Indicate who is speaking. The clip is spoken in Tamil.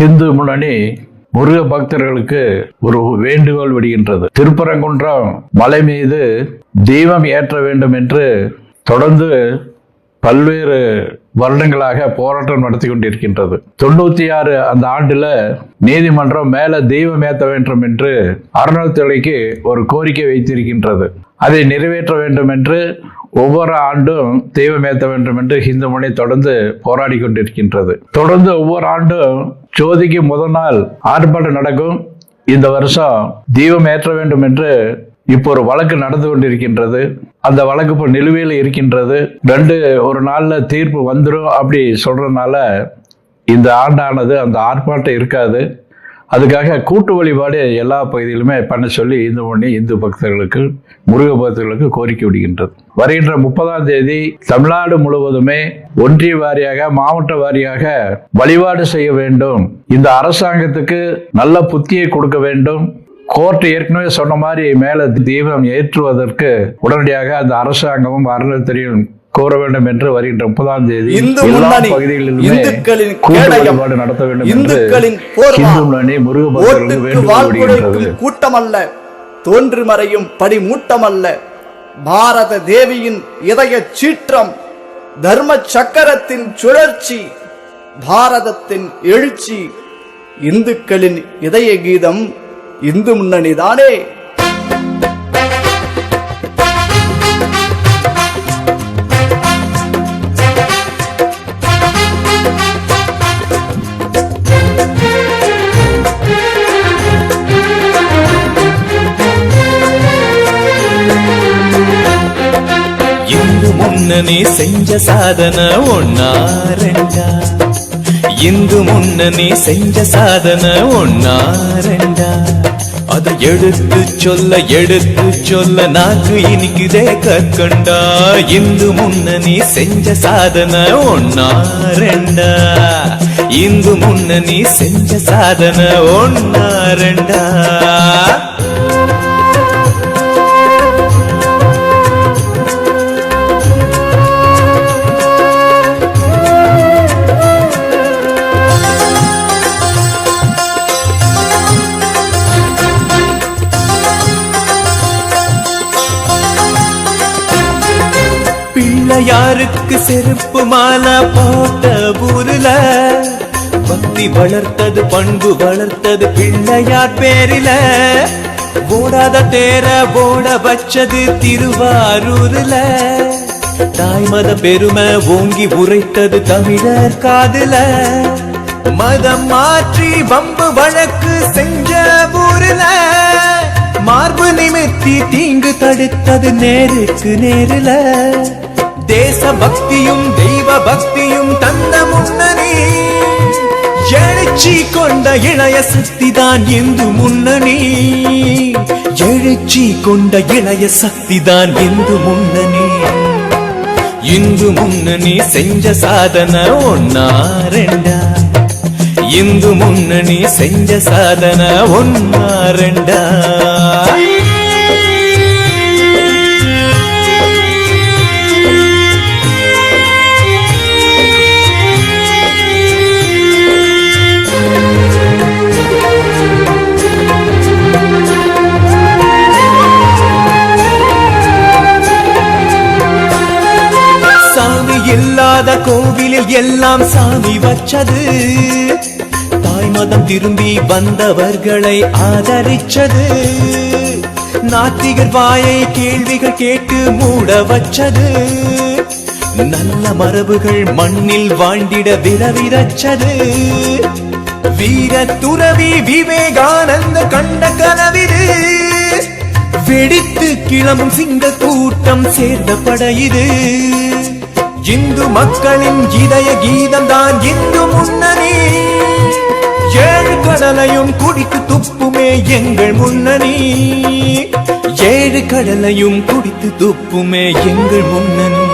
Speaker 1: ஹிந்து முன்னணி முருக பக்தர்களுக்கு ஒரு வேண்டுகோள் விடுகின்றது. திருப்பரங்குன்றம் மலை மீது தீபம் ஏற்ற வேண்டும் என்று தொடர்ந்து பல்வேறு வருடங்களாக போராட்டம் நடத்தி கொண்டிருக்கின்றது. தொண்ணூத்தி ஆறு அந்த ஆண்டுல நீதிமன்றம் மேல தெய்வம் ஏற்ற வேண்டும் என்று அறநிலைத்துறைக்கு ஒரு கோரிக்கை வைத்திருக்கின்றது. அதை நிறைவேற்ற வேண்டும் என்று ஒவ்வொரு ஆண்டும் தெய்வம் ஏற்ற வேண்டும் என்று இந்து மொழி தொடர்ந்து போராடி கொண்டிருக்கின்றது. தொடர்ந்து ஒவ்வொரு ஆண்டும் ஜோதிக்கு முதல் நாள் ஆர்ப்பாட்டம் நடக்கும். இந்த வருஷம் தீபம் ஏற்ற வேண்டும் என்று இப்போ ஒரு வழக்கு நடந்து கொண்டிருக்கின்றது. அந்த வழக்கு இப்போ நிலுவையில் இருக்கின்றது. ரெண்டு ஒரு நாளில் தீர்ப்பு வந்துடும் அப்படி சொல்கிறதுனால இந்த ஆண்டானது அந்த ஆர்ப்பாட்டம் இருக்காது. அதுக்காக கூட்டு வழிபாடு எல்லா பகுதியிலுமே பண்ண சொல்லி இந்து மணி இந்து பக்தர்களுக்கு முருக பக்தர்களுக்கு கோரிக்கை விடுகின்றது வருகின்ற முப்பதாம் தேதி தமிழ்நாடு முழுவதுமே ஒன்றிய வாரியாக மாவட்ட வாரியாக வழிபாடு செய்ய வேண்டும். இந்த அரசாங்கத்துக்கு நல்ல புத்தியை கொடுக்க வேண்டும். கோர்ட் ஏற்கனவே சொன்ன மாதிரி மேல தீபம் ஏற்றுவதற்கு உடனடியாக அந்த அரசாங்கமும் அறநிலையத்துறையும் கோர வேண்டும் என்று வருகின்ற முப்பதாம் தேதி
Speaker 2: இந்து
Speaker 1: எல்லா பகுதிகளிலுமே
Speaker 2: இந்துக்களின்
Speaker 1: கூட்டு நடத்த வேண்டும் என்று இந்து முன்னணி வேண்டுகோள் விடுகின்றது.
Speaker 2: கூட்டமல்ல தோன்று மறையும் படிமூட்டமல்ல பாரத தேவியின் இதய சீற்றம் தர்ம சக்கரத்தின் சுழற்சி பாரதத்தின் எழுச்சி இந்துக்களின் இதய கீதம் இந்து முன்னணி தானே?
Speaker 3: இந்து முன்னணி செஞ்ச சாதனை ஒன்னா ரெண்டா இந்து முன்ன நீ செஞ்ச சாதனை ஒன்னா ரெண்டா அதை எடுத்து சொல்ல எடுத்து சொல்ல நாக்கு இனிக்குதே கற்கண்டா. இந்து முன்ன நீ செஞ்ச சாதனை ஒன்னா ரெண்டா இந்து நீ செஞ்ச சாதனை ஒன்னா ரெண்டா யாருக்கு செருப்பு மாலை போட்ட ஊருல? பக்தி வளர்த்தது பண்பு வளர்த்தது பிள்ளையார் பேரில. ஓடாத தேர ஓட வச்சது திருவாரூர்ல. தாய்மத பெருமை ஓங்கி உரைத்தது தமிழர் காதுல. மதம் மாற்றி வம்பு வழக்கு செஞ்ச ஊருல. மார்பு நிமித்தி தீங்கு தடுத்தது நேருக்கு நேருல. தேச பக்தியும் தெய்வ பக்தியும் தந்த முன்னணி எழுச்சி கொண்ட இளைய சக்தி தான் இந்து முன்னணி எழுச்சி கொண்ட இளைய சக்தி தான் இந்து முன்னணி இந்து முன்னணி செஞ்ச சாதனை ஒன்னா ரெண்டா இந்து முன்னணி செஞ்ச சாதனை ஒன்னா ரெண்டா இல்லாத கோவிலில் எல்லாம் சாமி வச்சது. தாய் மதம் திரும்பி வந்தவர்களை ஆதரிச்சது. நாத்திகர் வாயை கேள்விகள் கேட்டு மூட வச்சது. நல்ல மரபுகள் மண்ணில் வாழ்ந்திட விரவிரச்சது வீர துறவி விவேகானந்த கண்ட கனவிது வெடித்து கிளம்பும் சிங்க கூட்டம் சேர்ந்த படையுது இந்து மக்களின் இதய கீதம் தான் இந்து முன்னணி. ஏழு கடலையும் குடித்து துப்புமே எங்கள் முன்னணி. ஏழு கடலையும் குடித்து துப்புமே எங்கள் முன்னணி.